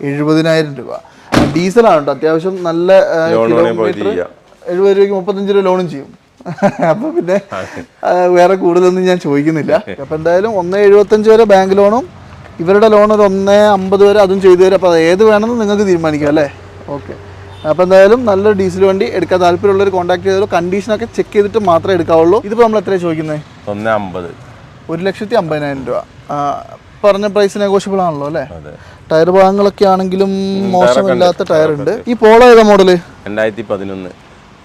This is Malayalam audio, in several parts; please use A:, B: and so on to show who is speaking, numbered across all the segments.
A: എഴുപതിനായിരം രൂപ. ഡീസലാണ് കേട്ടോ അത്യാവശ്യം നല്ല കിലോമീറ്റർ. എഴുപത് രൂപയ്ക്ക് മുപ്പത്തഞ്ച് രൂപ ലോണും ചെയ്യും. അപ്പൊ പിന്നെ വേറെ കൂടുതലൊന്നും ഞാൻ ചോദിക്കുന്നില്ല. അപ്പൊ എന്തായാലും ഒന്ന് എഴുപത്തഞ്ച് വരെ ബാങ്ക് ലോണും ഇവരുടെ ലോൺ ഒരു ഒന്ന് അമ്പത് വരെ അതും ചെയ്തു തരും. അപ്പോൾ ഏത് വേണമെന്ന് നിങ്ങൾക്ക് തീരുമാനിക്കാം അല്ലേ? ഓക്കെ. അപ്പോൾ എന്തായാലും നല്ലൊരു ഡീസൽ വണ്ടി എടുക്കാൻ താല്പര്യമുള്ളവർ കോൺടാക്ട് ചെയ്തോളൂ കണ്ടീഷനൊക്കെ ചെക്ക് ചെയ്തിട്ട് മാത്രമേ എടുക്കാവുള്ളൂ. ഇതിപ്പോ നമ്മൾ എത്രയാണ് ചോദിക്കുന്നത്
B: ഒന്ന് അമ്പത്.
A: ഒരു ലക്ഷത്തി അമ്പതിനായിരം രൂപ. പറഞ്ഞ പ്രൈസ് നെഗോഷ്യബിൾ ആണല്ലോ അല്ലേ? ടയർ ഭാഗങ്ങളൊക്കെ ആണെങ്കിലും മോശമില്ലാത്ത ടയർ ഉണ്ട്. ഈ പോളോ ഏതാ മോഡൽ?
B: രണ്ടായിരത്തി പതിനൊന്ന്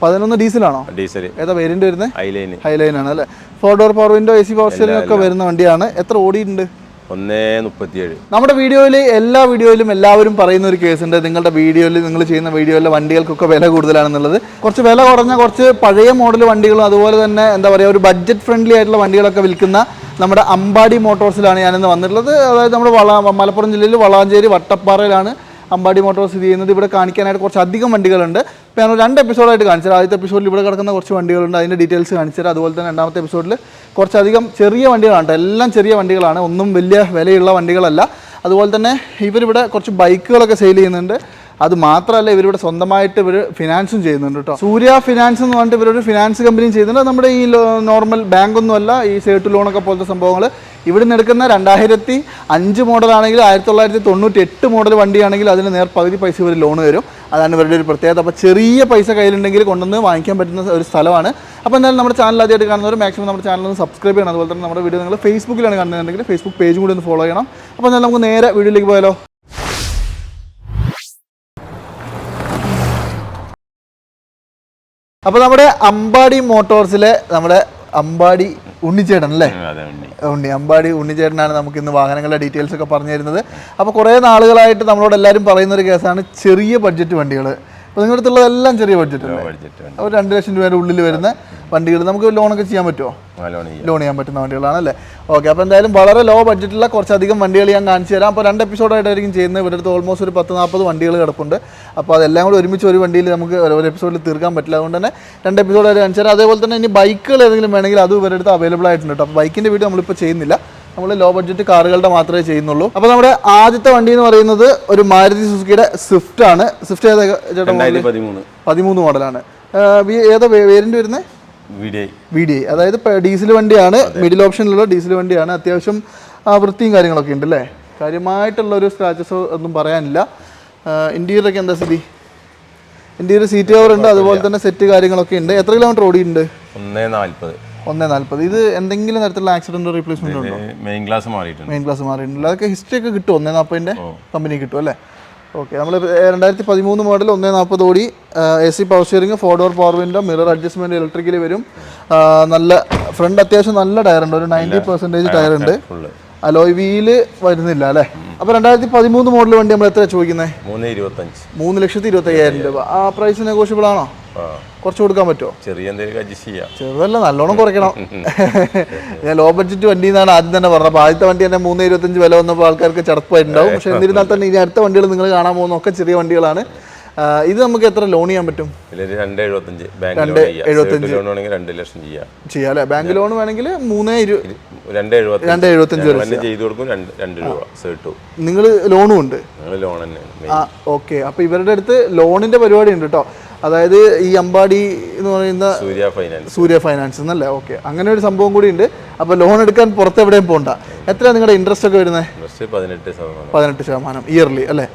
A: പതിനൊന്ന് ഡീസലാണോ?
B: ഡീസൽ
A: ഏതാ വേരിയന്റ് വരുന്നത്
B: ഹൈലൈൻ
A: ഹൈലൈൻ ആണ് അല്ലേ four door power window A C power steering ഒക്കെ വരുന്ന വണ്ടിയാണ്. എത്ര ഓടിയിട്ടുണ്ട്?
B: ഒന്നേ മുപ്പത്തിയേഴ്.
A: നമ്മുടെ വീഡിയോയിൽ എല്ലാ വീഡിയോയിലും എല്ലാവരും പറയുന്ന ഒരു കേസ് ഉണ്ട്. നിങ്ങളുടെ വീഡിയോയിൽ നിങ്ങൾ ചെയ്യുന്ന വീഡിയോയിലെ വണ്ടികൾക്കൊക്കെ വില കൂടുതലാണെന്നുള്ളത്. കുറച്ച് വില കുറഞ്ഞ കുറച്ച് പഴയ മോഡൽ വണ്ടികളും അതുപോലെ തന്നെ എന്താ പറയുക ഒരു ബഡ്ജറ്റ് ഫ്രണ്ട്ലി ആയിട്ടുള്ള വണ്ടികളൊക്കെ വിൽക്കുന്ന നമ്മുടെ അമ്പാടി മോട്ടോഴ്സിലാണ് ഞാനിന്ന് വന്നിട്ടുള്ളത്. അതായത് നമ്മുടെ വള മലപ്പുറം ജില്ലയിൽ വളാഞ്ചേരി വട്ടപ്പാറയിലാണ് അമ്പാടി മോട്ടോർ സ്ഥിതി ചെയ്യുന്നത് ഇവിടെ കാണിക്കാനായിട്ട് കുറച്ച് അധികം വണ്ടികളുണ്ട്. ഇപ്പോൾ ഞാൻ രണ്ട് എപ്പിസോഡായിട്ട് കാണിച്ചു തരാം ആദ്യത്തെ എപ്പിസോഡിൽ ഇവിടെ കിടക്കുന്ന കുറച്ച് വണ്ടികളുണ്ട്. അതിന്റെ ഡീറ്റെയിൽസ് കാണിച്ചു തരാം അതുപോലെ തന്നെ രണ്ടാമത്തെ എപ്പിസോഡിൽ കുറച്ചധികം ചെറിയ വണ്ടികളാണ്. എല്ലാം ചെറിയ വണ്ടികളാണ്. ഒന്നും വലിയ വിലയുള്ള വണ്ടികളല്ല. അതുപോലെ തന്നെ ഇവരിവിടെ കുറച്ച് ബൈക്കുകളൊക്കെ സെയിൽ ചെയ്യുന്നുണ്ട്. അത് മാത്രമല്ല ഇവരിവിടെ സ്വന്തമായിട്ട് ഇവർ ഫിനാൻസും ചെയ്യുന്നുണ്ട് കേട്ടോ സൂര്യ ഫിനാൻസ് എന്ന് പറഞ്ഞിട്ട് ഇവരൊരു ഫിനാൻസ് കമ്പനിയും ചെയ്യുന്നുണ്ട്. നമ്മുടെ ഈ നോർമൽ ബാങ്കൊന്നുമല്ല ഈ സേട്ട് ലോണൊക്കെ പോലത്തെ സംഭവങ്ങൾ ഇവിടുന്ന് എടുക്കുന്ന രണ്ടായിരത്തി അഞ്ച് മോഡലാണെങ്കിൽ ആയിരത്തി തൊള്ളായിരത്തി തൊണ്ണൂറ്റി എട്ട് മോഡൽ വണ്ടിയാണെങ്കിൽ അതിന് നേർ പകുതി പൈസ ഇവർ ലോൺ തരും. അതാണ് ഇവരുടെ ഒരു പ്രത്യേകത. അപ്പോൾ ചെറിയ പൈസ കയ്യിലുണ്ടെങ്കിൽ കൊണ്ടുവന്ന് വാങ്ങിക്കാൻ പറ്റുന്ന ഒരു സ്ഥലമാണ്. അപ്പോൾ എന്തായാലും നമ്മുടെ ചാനൽ ആദ്യമായിട്ട് കാണുന്നവർ മാക്സിമം നമ്മുടെ ചാനൽ ഒന്ന് സബ്സ്ക്രൈബ് ചെയ്യണം. അതുപോലെ തന്നെ നമ്മുടെ വീഡിയോ നിങ്ങൾ ഫേസ്ബുക്കിലാണ് കാണുന്നുണ്ടെങ്കിൽ ഫേസ്ബുക്ക് പേജും കൂടി ഒന്ന് ഫോളോ ചെയ്യണം. അപ്പോൾ എന്തായാലും നമുക്ക് നേരെ വീഡിയോയിലേക്ക് പോയാലോ? അപ്പോൾ നമ്മുടെ അമ്പാടി മോട്ടോഴ്സിലെ നമ്മുടെ അമ്പാടി ഉണ്ണിച്ചേട്ടൻ അല്ലേ? ഉണ്ണി. അമ്പാടി ഉണ്ണിച്ചേട്ടനാണ് നമുക്ക് ഇന്ന് വാഹനങ്ങളുടെ ഡീറ്റെയിൽസ് ഒക്കെ പറഞ്ഞു തരുന്നത്. അപ്പോൾ കുറേ നാളുകളായിട്ട് നമ്മളോട് എല്ലാവരും പറയുന്ന ഒരു കേസാണ് ചെറിയ ബഡ്ജറ്റ് വണ്ടികൾ അപ്പോൾ നിങ്ങളുടെ അടുത്തുള്ളതെല്ലാം ചെറിയ ബഡ്ജറ്റ് ഒരു രണ്ട് ലക്ഷം രൂപയുടെ ഉള്ളിൽ വരുന്ന വണ്ടികൾ നമുക്ക് ലോണൊക്കെ ചെയ്യാൻ പറ്റുമോ
B: ലോൺ
A: ചെയ്യാൻ പറ്റുന്ന വണ്ടികളാണ് അല്ലേ ഓക്കെ അപ്പോൾ എന്തായാലും വളരെ ലോ ബഡ്ജറ്റുള്ള കുറച്ചധികം വണ്ടികൾ ഞാൻ കാണിച്ചു തരാം. അപ്പോൾ രണ്ട് എപ്പിസോഡായിട്ടായിരിക്കും ചെയ്യുന്നത്. ഇവിടെ അടുത്ത് ഓൾമോസ്റ്റ് ഒരു പത്ത് നാൽപ്പത് വണ്ടികൾ കിടപ്പുണ്ട്. അപ്പോൾ അതെല്ലാം കൂടി ഒരുമിച്ച് ഒരു വണ്ടിയിൽ നമുക്ക് ഒരു- ഒരു എപ്പിസോഡിൽ തീർക്കാൻ പറ്റില്ല. അതുകൊണ്ട് തന്നെ രണ്ട് എപ്പിസോഡായിട്ട് കാണിച്ചു തരാം. അതേപോലെ തന്നെ ഇനി ബൈക്കുകൾ ഏതെങ്കിലും വേണമെങ്കിൽ അത് ഇവരുടെ അടുത്ത് അവൈലബിൾ ആയിട്ടുണ്ട് കേട്ടോ അപ്പോൾ ബൈക്കിന്റെ വീഡിയോ നമ്മളിപ്പോൾ ചെയ്യുന്നില്ല. നമ്മൾ ലോ ബഡ്ജറ്റ് കാറുകളുടെ മാത്രമേ ചെയ്യുന്നുള്ളൂ. അപ്പോൾ നമ്മുടെ ആദ്യത്തെ വണ്ടി എന്ന് പറയുന്നത് ഒരു മാരുതി സുസുക്കിയുടെ സ്വിഫ്റ്റ് ആണ്. സ്വിഫ്റ്റ് ഏതാ ചേട്ടാ
B: പതിമൂന്ന്.
A: മോഡലാണ്. ഏതാ വേരിയന്റ് വരുന്നത് വി ഡി ഐ അതായത് ഡീസൽ വണ്ടിയാണ്. മിഡിൽ ഓപ്ഷനിലുള്ള ഡീസൽ വണ്ടിയാണ്. അത്യാവശ്യം വൃത്തിയും കാര്യങ്ങളൊക്കെ ഉണ്ട് അല്ലേ? കാര്യമായിട്ടുള്ള ഒരു സ്ക്രാച്ചസ് ഒന്നും പറയാനില്ല. ഇന്റീരിയറൊക്കെ എന്താ സ്ഥിതി? ഇന്റീരിയർ സീറ്റ് കവർ ഉണ്ട്. അതുപോലെ തന്നെ സെറ്റ് കാര്യങ്ങളൊക്കെ ഉണ്ട്. എത്ര കിലോമീറ്റർ ഓടിയിട്ടുണ്ട്?
B: ഒന്നേ നാൽപ്പത്.
A: ഒന്നേ നാൽപ്പത് ഇത് എന്തെങ്കിലും തരത്തിലുള്ള ആക്സിഡന്റ് റീപ്ലേസ്മെന്റ് ഉണ്ടോ?
B: മെയിൻ ക്ലാസ് മാറിയിട്ടുണ്ട്.
A: മെയിൻ ക്ലാസ് മാറിയിട്ടുണ്ട്. അതൊക്കെ ഹിസ്റ്ററി ഒക്കെ കിട്ടും. ഒന്നേ നാൽപ്പതിന്റെ കമ്പനി കിട്ടും അല്ലേ? ഓക്കെ നമ്മൾ രണ്ടായിരത്തി പതിമൂന്ന് മോഡൽ ഒന്നേ നാൽപ്പത് ഓടി A C power steering four door power window mirror adjustment electrically വരും. നല്ല ഫ്രണ്ട് അത്യാവശ്യം നല്ല ടയർ ഉണ്ട്. ഒരു നയന്റി പെർസെന്റേജ് ടയർ ഉണ്ട്. അലോയ് വീൽ വരുന്നില്ല അല്ലേ? അപ്പോൾ രണ്ടായിരത്തി പതിമൂന്ന് മോഡൽ വണ്ടി നമ്മൾ എത്ര ചോദിക്കുന്നത്
B: മൂന്ന് ഇരുപത്തഞ്ച്.
A: മൂന്ന് ലക്ഷത്തി ഇരുപത്തി അയ്യായിരം രൂപ. ആ പ്രൈസ് നെഗോഷ്യബിൾ ആണോ? കുറച്ച് കൊടുക്കാൻ പറ്റുമോ?
B: ചെറിയ
A: ചെറുതല്ല നല്ലോണം കുറയ്ക്കണം. ഞാൻ ലോ ബഡ്ജറ്റ് വണ്ടി എന്നാണ് ആദ്യം തന്നെ പറഞ്ഞത്. അപ്പോൾ ആദ്യത്തെ വണ്ടി തന്നെ മൂന്ന് ഇരുപത്തഞ്ച് വില വന്നപ്പോൾ ആൾക്കാർക്ക് ചടപ്പായിട്ടുണ്ടാവും. പക്ഷെ എന്നിരുന്നാൽ തന്നെ ഇനി അടുത്ത വണ്ടികൾ നിങ്ങൾ കാണാൻ പോകുന്ന ഒക്കെ ചെറിയ വണ്ടികളാണ്. ഇത് നമുക്ക് എത്ര ലോൺ ചെയ്യാൻ പറ്റും?
B: രണ്ട് എഴുപത്തഞ്ച് ബാങ്ക് ലോൺ ആണെങ്കിൽ രണ്ട് ലക്ഷം ചെയ്യാം.
A: ചെയ്യാം അല്ലേ? ബാങ്ക് ലോൺ വേണമെങ്കിൽ മൂന്ന്
B: രണ്ട് എഴുപത്തി
A: രണ്ട് എഴുപത്തഞ്ച്
B: തന്നെ ചെയ്തു കൊടുക്കും രണ്ട് രണ്ട് രൂപ. സേട്ടു
A: നിങ്ങൾ ലോണും ഉണ്ട്?
B: ലോൺ.
A: ഓക്കെ അപ്പോൾ ഇവരുടെ അടുത്ത് ലോണിന്റെ പരിപാടി ഉണ്ട് കേട്ടോ അതായത് ഈ അമ്പാടി എന്ന് പറയുന്ന
B: സൂര്യ ഫൈനാൻസ്
A: സൂര്യ ഫൈനാൻസ് എന്നല്ലേ ഓക്കെ അങ്ങനെ ഒരു സംഭവം കൂടി ഉണ്ട്. അപ്പോൾ ലോൺ എടുക്കാൻ പുറത്ത് എവിടെയും പോകണ്ട എത്രയാണ് നിങ്ങളുടെ ഇൻട്രസ്റ്റ് ഒക്കെ വരുന്നത്?
B: ഇൻട്രസ്റ്റ് പതിനെട്ട് ശതമാനം.
A: പതിനെട്ട് ശതമാനം ഇയർലി അല്ലേ?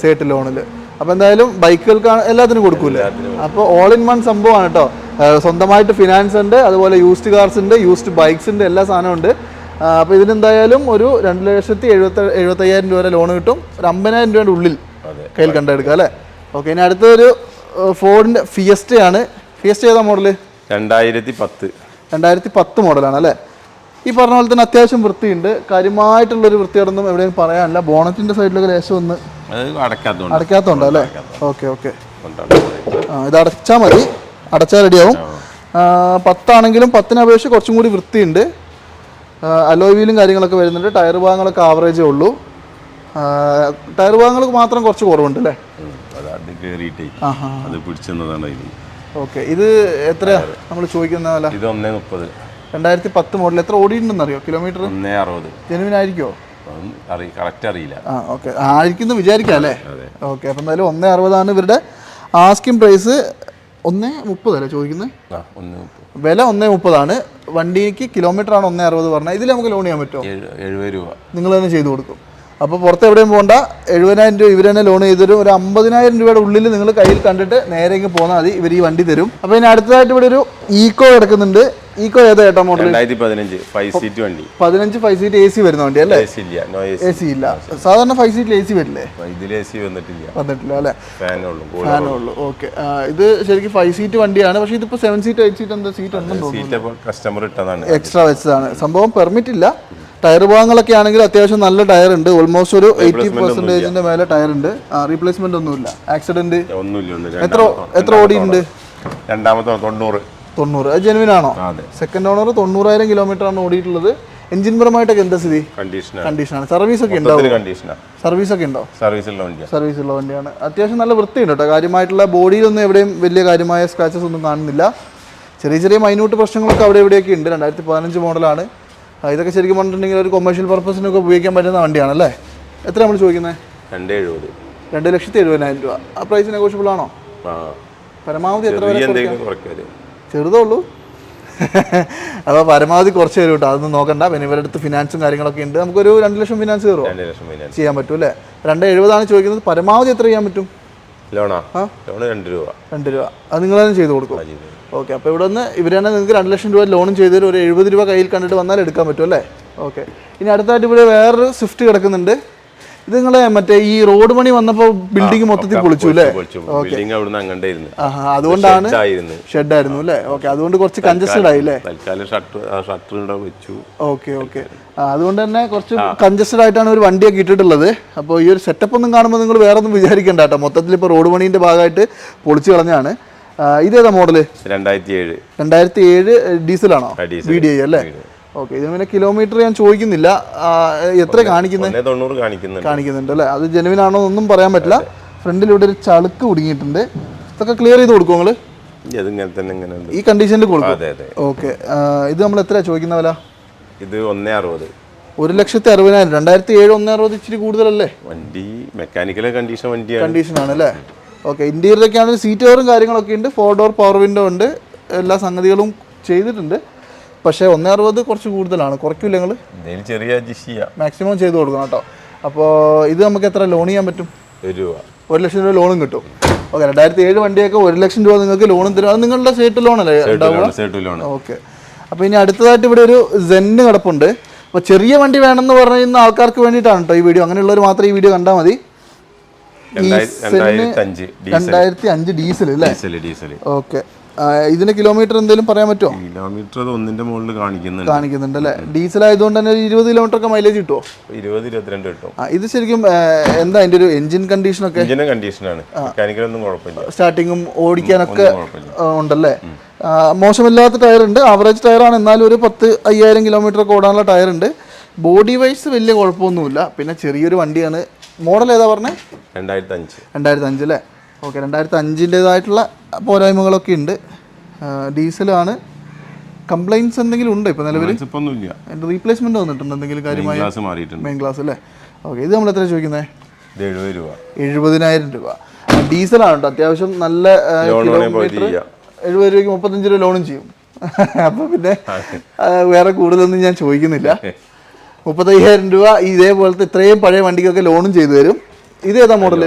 B: സേട്ടു ലോണിൽ
A: അപ്പോൾ എന്തായാലും ബൈക്കുകൾക്കാണ് എല്ലാത്തിനും കൊടുക്കൂലേ? അപ്പോൾ ഓൾ ഇൻ വൺ സംഭവമാണ് കേട്ടോ സ്വന്തമായിട്ട് ഫിനാൻസ് ഉണ്ട് അതുപോലെ യൂസ്ഡ് കാർസ് ഉണ്ട് യൂസ്ഡ് ബൈക്സ് ഉണ്ട് എല്ലാ സാധനവും ഉണ്ട്. അപ്പോൾ ഇതിനെന്തായാലും ഒരു രണ്ട് ലക്ഷത്തി എഴുപത്തി എഴുപത്തയ്യായിരം രൂപ വരെ ലോൺ കിട്ടും. ഒരു അമ്പതിനായിരം രൂപയുടെ ഉള്ളിൽ കയ്യിൽ കണ്ടെടുക്കുക അല്ലേ? ഓക്കെ ഇനി അടുത്തൊരു ഫോർഡിന്റെ ഫിയസ്റ്റയാണ് ഫിയസ്റ്റ ഏതാ മോഡൽ
B: രണ്ടായിരത്തി പത്ത്.
A: രണ്ടായിരത്തി പത്ത് മോഡലാണ് അല്ലേ? ഈ പറഞ്ഞ പോലെ തന്നെ അത്യാവശ്യം വൃത്തിയുണ്ട്. കാര്യമായിട്ടുള്ളൊരു വൃത്തിയോടൊന്നും എവിടെയും പറയാനില്ല. ബോണറ്റിന്റെ സൈഡിലൊക്കെ ലേശം ഒന്ന് അടയ്ക്കാത്തതുണ്ട് അല്ലേ? Okay okay. ആ ഇത് അടച്ചാൽ മതി. അടച്ചാൽ റെഡിയാവും. പത്താണെങ്കിലും പത്തിനെ അപേക്ഷിച്ച് കുറച്ചും കൂടി വൃത്തിയുണ്ട്. അലോയ് വീലും കാര്യങ്ങളൊക്കെ വരുന്നുണ്ട്. ടയർ ഭാഗങ്ങളൊക്കെ ആവറേജേ ഉള്ളൂ. ടയർ ഭാഗങ്ങൾക്ക് മാത്രം കുറച്ച് കുറവുണ്ട് അല്ലേ? ഓക്കെ ഇത് എത്ര നമ്മൾ ചോദിക്കുന്ന വില?
B: ഇത് ഒന്നേ മുപ്പത്.
A: രണ്ടായിരത്തി പത്ത് മോഡൽ എത്ര ഓടിയിട്ടുണ്ടെന്ന് അറിയോ കിലോമീറ്റർ
B: ഒന്നേ അറുപത്.
A: ജെനുവിൻ ആയിരിക്കുമോ
B: കറക്റ്റ് അറിയില്ല.
A: ആ ഓക്കെ ആയിരിക്കുന്നു വിചാരിക്കാം അല്ലേ? ഓക്കെ അപ്പം എന്തായാലും ഒന്നേ അറുപതാണ് ഇവരുടെ ആസ്കിംഗ് പ്രൈസ് ഒന്നേ
B: മുപ്പത് അല്ലേ ചോദിക്കുന്നത്?
A: വില ഒന്നേ മുപ്പതാണ്. വണ്ടിക്ക് കിലോമീറ്റർ ആണ് ഒന്നേ അറുപത് പറഞ്ഞത്. ഇതിൽ നമുക്ക് ലോൺ ചെയ്യാൻ പറ്റുമോ?
B: എഴുപത് രൂപ.
A: നിങ്ങൾ തന്നെ ചെയ്തു കൊടുക്കും. അപ്പോൾ പുറത്ത് എവിടെയും പോകണ്ട എഴുപതിനായിരം രൂപ ഇവർ തന്നെ ലോൺ ചെയ്തു ഒരു അമ്പതിനായിരം രൂപയുടെ ഉള്ളിൽ നിങ്ങൾ കയ്യിൽ കണ്ടിട്ട് നേരെ ഇങ്ങ് പോന്നാൽ മതി. ഇവർ ഈ വണ്ടി തരും. അപ്പോൾ ഇനി അടുത്തതായിട്ട് ഇവിടെ ഒരു ഈക്കോ കിടക്കുന്നുണ്ട്. ഈക്കോ ഏതാ ഏട്ടാ മോഡൽ
B: രണ്ടായിരത്തി പതിനഞ്ച് ഫൈവ് സീറ്റ് വണ്ടി.
A: പതിനഞ്ച് ഫൈവ് സീറ്റ് എ സി വരുന്ന വണ്ടി അല്ലേ?
B: എ സി ഇല്ല.
A: സാധാരണ ഫൈവ് സീറ്റിൽ എ സി വരില്ലേ?
B: ഇതിൽ എ സി വന്നിട്ടില്ല.
A: വന്നിട്ടില്ല അല്ലേ?
B: ഫാനേ ഉള്ളൂ.
A: ഓക്കെ ഇത് ശരിക്കും ഫൈവ് സീറ്റ് വണ്ടിയാണ്. പക്ഷേ ഇതിപ്പോ സെവൻ സീറ്റ് എയ്റ്റ് സീറ്റ് എന്താ സീറ്റ് ഉണ്ടെന്ന് തോന്നുന്നു.
B: സീറ്റ് കസ്റ്റമർ ഇട്ടതാണ്.
A: എക്സ്ട്രാ വെച്ചതാണ്. സംഭവം പെർമിറ്റ് ഇല്ല. ടയർ ഭാഗങ്ങളൊക്കെ ആണെങ്കിൽ അത്യാവശ്യം നല്ല ടയർ ഉണ്ട്. ഓൾമോസ്റ്റ് ഒരു എയ്റ്റി പെർസെന്റേജിന്റെ മേലെ ടയർ ഉണ്ട്. റീപ്ലേസ്മെന്റ് ഒന്നുമില്ല. ആക്സിഡന്റ് എത്ര എത്ര ഉണ്ട്?
B: രണ്ടാമത്തെ തൊണ്ണൂറ്.
A: തൊണ്ണൂറ്. അത് ജെനുവിൻ ആണോ? സെക്കൻഡ് ഓണർ തൊണ്ണൂറായിരം കിലോമീറ്റർ ആണ് ഓടിയിട്ടുള്ളത്. എഞ്ചിൻ പരമായിട്ടൊക്കെ എന്താ സ്ഥിതി?
B: കണ്ടീഷനാണ്
A: സർവീസ് ഒക്കെ ഉണ്ടോ
B: മൊത്തത്തിൽ കണ്ടീഷനാണ്
A: സർവീസ് ഒക്കെ ഉണ്ടോ?
B: സർവീസുള്ള വണ്ടിയാണ്
A: സർവീസ് ഉള്ള വണ്ടിയാണ്. അത്യാവശ്യം നല്ല വൃത്തിയുണ്ട് കേട്ടോ. കാര്യമായിട്ടുള്ള ബോഡിയിലൊന്നും എവിടെയും വലിയ കാര്യമായ സ്ക്രാച്ചസ് ഒന്നും കാണുന്നില്ല. ചെറിയ ചെറിയ മൈന്യൂട്ട് പ്രശ്നങ്ങളൊക്കെ അവിടെ എവിടെയൊക്കെ ഉണ്ട്. രണ്ടായിരത്തി പതിനഞ്ച് മോഡലാണ് ഇതൊക്കെ ശരിക്കും പറഞ്ഞിട്ടുണ്ടെങ്കിൽ ഒരു കൊമേഴ്ഷ്യൽ പർപ്പസിനൊക്കെ ഉപയോഗിക്കാൻ പറ്റുന്ന വണ്ടിയാണ് അല്ലേ എത്ര നമ്മൾ ചോദിക്കുന്നത്
B: രണ്ട് എഴുപത്.
A: രണ്ട് ലക്ഷത്തി എഴുപതിനായിരം രൂപ. ആ പ്രൈസ് നെഗോഷ്യബിൾ ആണോ? പരമാവധി എത്ര ചെറുതേ ഉള്ളൂ. അപ്പോൾ പരമാവധി കുറച്ച് തരും കേട്ടോ. അതൊന്നും നോക്കണ്ട. പിന്നെ ഇവരുടെ അടുത്ത് ഫിനാൻസും കാര്യങ്ങളൊക്കെ ഉണ്ട്. നമുക്കൊരു രണ്ട് ലക്ഷം ഫിനാൻസ്
B: കയറും
A: ചെയ്യാൻ പറ്റും അല്ലേ രണ്ട് എഴുപതാണ് ചോദിക്കുന്നത്. പരമാവധി എത്ര ചെയ്യാൻ പറ്റും?
B: ലോണാ. ലോണ് രണ്ട് രൂപ
A: രണ്ട് രൂപ അത് നിങ്ങൾ തന്നെ ചെയ്ത് കൊടുക്കും. ഓക്കെ അപ്പോൾ ഇവിടെ നിന്ന് ഇവർ തന്നെ നിങ്ങൾക്ക് രണ്ട് ലക്ഷം രൂപ ലോണും ചെയ്ത് ഒരു എഴുപത് രൂപ കയ്യിൽ കണ്ടിട്ട് വന്നാൽ എടുക്കാൻ പറ്റും അല്ലേ? ഓക്കെ. ഇനി അടുത്തായിട്ട് ഇവിടെ വേറൊരു സ്വിഫ്റ്റ് കിടക്കുന്നുണ്ട്. ഇത് നിങ്ങളെ മറ്റേ ഈ റോഡ് പണി വന്നപ്പോ ബിൽഡിംഗ് മൊത്തത്തിൽ പൊളിച്ചു അല്ലേ?
B: ബിൽഡിംഗ് അവിടുന്ന്
A: അതുകൊണ്ടാണ്
B: ഷെഡ്
A: ആയിരുന്നു അല്ലേ? ഓക്കെ അതുകൊണ്ട് കുറച്ച് കഞ്ചസ്റ്റഡ് ആയി അല്ലേ
B: തൽക്കാലം ഷട്ടർ വെച്ചു.
A: ഓക്കെ ഓക്കെ അതുകൊണ്ട് തന്നെ കുറച്ച് കഞ്ചസ്റ്റഡ് ആയിട്ടാണ് ഒരു വണ്ടിയൊക്കെ ഇട്ടിട്ടുള്ളത്. അപ്പോൾ ഈ ഒരു സെറ്റപ്പ് ഒന്നും കാണുമ്പോൾ നിങ്ങൾ വേറെ ഒന്നും വിചാരിക്കണ്ട കേട്ടോ. മൊത്തത്തിൽ ഇപ്പോൾ റോഡ് പണീന്റെ ഭാഗമായിട്ട് പൊളിച്ചു കളഞ്ഞാണ്. ഇതേതാ മോഡൽ
B: രണ്ടായിരത്തി ഏഴ്
A: രണ്ടായിരത്തി ഏഴ് ഡീസലാണോ ബി ഡി ഐ അല്ലേ? ഓക്കെ ഇതിന് പിന്നെ കിലോമീറ്റർ ഞാൻ ചോദിക്കുന്നില്ല. എത്ര കാണിക്കുന്നത്
B: തൊണ്ണൂറ് കാണിക്കുന്നുണ്ട്.
A: കാണിക്കുന്നുണ്ട് അല്ലേ? അത് ജെനുവിൻ ആണോ എന്നൊന്നും പറയാൻ പറ്റില്ല. ഫ്രണ്ടിൽ ഇവിടെ ഒരു ചളുക്ക് കുടുങ്ങിയിട്ടുണ്ട്. ഇതൊക്കെ ക്ലിയർ ചെയ്ത് കൊടുക്കും നിങ്ങൾ
B: തന്നെ ഇങ്ങനെ
A: ഈ കണ്ടീഷനിൽ കൊടുക്കും.
B: അതെ അതെ.
A: ഓക്കെ ഇത് നമ്മൾ എത്ര ചോദിക്കുന്ന വില?
B: ഇത് ഒന്നേ അറുപത്.
A: ഒരു ലക്ഷത്തി അറുപതിനായിരം. രണ്ടായിരത്തി ഏഴ് ഒന്ന് അറുപത് ഇച്ചിരി കൂടുതലല്ലേ?
B: വണ്ടി മെക്കാനിക്കൽ കണ്ടീഷൻ വണ്ടി
A: കണ്ടീഷൻ ആണ് അല്ലേ? ഓക്കെ ഇന്റീരിയറൊക്കെ ആണെങ്കിൽ സീറ്റ് കവറും കാര്യങ്ങളൊക്കെ ഉണ്ട്. ഫോർ ഡോർ പവർ വിൻഡോ ഉണ്ട്. എല്ലാ സംഗതികളും ചെയ്തിട്ടുണ്ട്. പക്ഷേ ഒന്നേ അറുപത് കുറച്ച് കൂടുതലാണ്. കുറയ്ക്കില്ല നിങ്ങൾ
B: ചെറിയ
A: മാക്സിമം ചെയ്ത് കൊടുക്കണം കേട്ടോ. അപ്പോൾ ഇത് നമുക്ക് എത്ര ലോൺ ചെയ്യാൻ പറ്റും?
B: ഒരു രൂപ.
A: ഒരു ലക്ഷം രൂപ ലോണും കിട്ടും. ഓക്കെ രണ്ടായിരത്തി ഏഴ് വണ്ടിയൊക്കെ ഒരു ലക്ഷം രൂപ നിങ്ങൾക്ക് ലോണും തരും. അത് നിങ്ങളുടെ സ്റ്റേറ്റ് ലോണല്ലേ ഉണ്ടാവുക?
B: സേട്ടു
A: ഓക്കെ. അപ്പോൾ ഇനി അടുത്തതായിട്ട് ഇവിടെ ഒരു സെന്ന് കിടപ്പുണ്ട് അപ്പോൾ ചെറിയ വണ്ടി വേണമെന്ന് പറയുന്ന ആൾക്കാർക്ക് വേണ്ടിയിട്ടാണ് കേട്ടോ ഈ വീഡിയോ. അങ്ങനെയുള്ളവർ മാത്രം ഈ വീഡിയോ കണ്ടാൽ മതി.
B: രണ്ടായിരത്തി അഞ്ച് ഡീസൽ
A: അല്ലേ? ഓക്കെ. ഇതിന്റെ കിലോമീറ്റർ എന്തെങ്കിലും പറയാൻ പറ്റുമോ
B: കിലോമീറ്റർ അത് ഒന്നിന്റെ മുകളിൽ കാണിക്കുന്നുണ്ട്.
A: കാണിക്കുന്നുണ്ട് അല്ലേ? ഡീസൽ ആയതുകൊണ്ട് തന്നെ ഇരുപത് കിലോമീറ്റർ ഒക്കെ മൈലേജ് കിട്ടുമോ
B: ഇരുപത് ഇരുപത്തിരണ്ട് കിട്ടും.
A: ഇത് ശരിക്കും എന്താ അതിന്റെ ഒരു എഞ്ചിൻ കണ്ടീഷനൊക്കെ
B: എഞ്ചിന്റെ കണ്ടീഷനാണ് കുഴപ്പമില്ല.
A: സ്റ്റാർട്ടിങ്ങും ഓടിക്കാനൊക്കെ ഉണ്ടല്ലേ? മോശമില്ലാത്ത ടയർ ഉണ്ട്. ആവറേജ് ടയറാണ് എന്നാലും ഒരു പത്ത് അയ്യായിരം കിലോമീറ്റർ ഒക്കെ ഓടാനുള്ള ടയർ ഉണ്ട്. ബോഡി വൈസ് വലിയ കുഴപ്പമൊന്നുമില്ല. പിന്നെ ചെറിയൊരു വണ്ടിയാണ്. മോഡൽ ഏതാ പറഞ്ഞത്
B: രണ്ടായിരത്തി അഞ്ച്
A: രണ്ടായിരത്തി അഞ്ച് അല്ലേ? ഓക്കെ രണ്ടായിരത്തി അഞ്ചിന്റേതായിട്ടുള്ള പോരായ്മകളൊക്കെ ഉണ്ട്. ഡീസലാണ്. കംപ്ലൈൻസ് എന്തെങ്കിലും ഉണ്ടോ ഇപ്പോൾ നിലവിൽ
B: ഇപ്പൊ ഒന്നുമില്ല.
A: അതിന്റെ റീപ്ലേസ്മെന്റ് വന്നിട്ടുണ്ട് എന്തെങ്കിലും കാര്യമായി?
B: ഗ്ലാസ് മാറിയിട്ടുണ്ട്.
A: മെയിൻ ഗ്ലാസ് അല്ലേ? ഓക്കെ ഇത് നമ്മൾ എത്ര ചോദിക്കുന്നത്
B: എഴുപത് രൂപ.
A: എഴുപതിനായിരം രൂപ. ഡീസലാണ് കേട്ടോ അത്യാവശ്യം നല്ല കിലോമീറ്റർ എഴുപത് രൂപയ്ക്ക് മുപ്പത്തഞ്ച് രൂപ ലോണും ചെയ്യും. അപ്പോൾ പിന്നെ വേറെ കൂടുതലൊന്നും ഞാൻ ചോദിക്കുന്നില്ല. മുപ്പത്തയ്യായിരം രൂപ ഇതേപോലത്തെ ഇത്രയും പഴയ വണ്ടിക്കൊക്കെ ലോണും ചെയ്തു തരും. ഇത് ഏതാ മോഡൽ